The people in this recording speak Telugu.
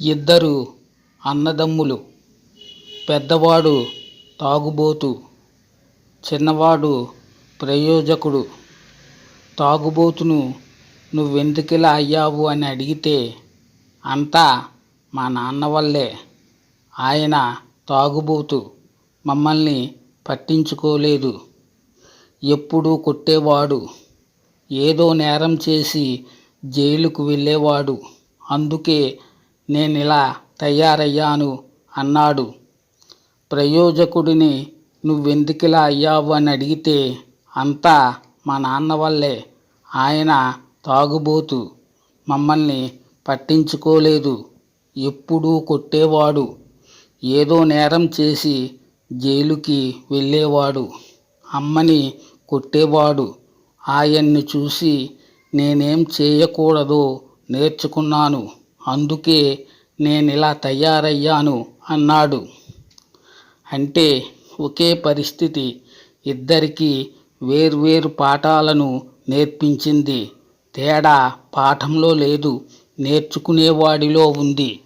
ఇద్దరు అన్నదమ్ములు. పెద్దవాడు తాగుబోతు చిన్నవాడు ప్రయోజకుడు. తాగుబోతును నువ్వెందుకిలా అయ్యావు? అని అడిగితే అంతా మా నాన్న వల్లే. ఆయన తాగుబోతు మమ్మల్ని పట్టించుకోలేదు. ఎప్పుడూ కొట్టేవాడు. ఏదో నేరం చేసి జైలుకు వెళ్ళేవాడు. అందుకే నేనిలా తయారయ్యాను అన్నాడు. ప్రయోజకుడిని నువ్వెందుకిలా అయ్యావు అని అడిగితే అంతా మా నాన్న వల్లే. ఆయన తాగుబోతు మమ్మల్ని పట్టించుకోలేదు. ఎప్పుడూ కొట్టేవాడు. ఏదో నేరం చేసి జైలుకి వెళ్ళేవాడు. అమ్మని కొట్టేవాడు. ఆయన్ని చూసి నేనేం చేయకూడదో నేర్చుకున్నాను. అందుకే నేనిలా తయారయ్యాను అన్నాడు. అంటే ఒకే పరిస్థితి ఇద్దరికీ వేర్వేరు పాఠాలను నేర్పించింది. తేడా పాఠంలో లేదు నేర్చుకునేవాడిలో ఉంది.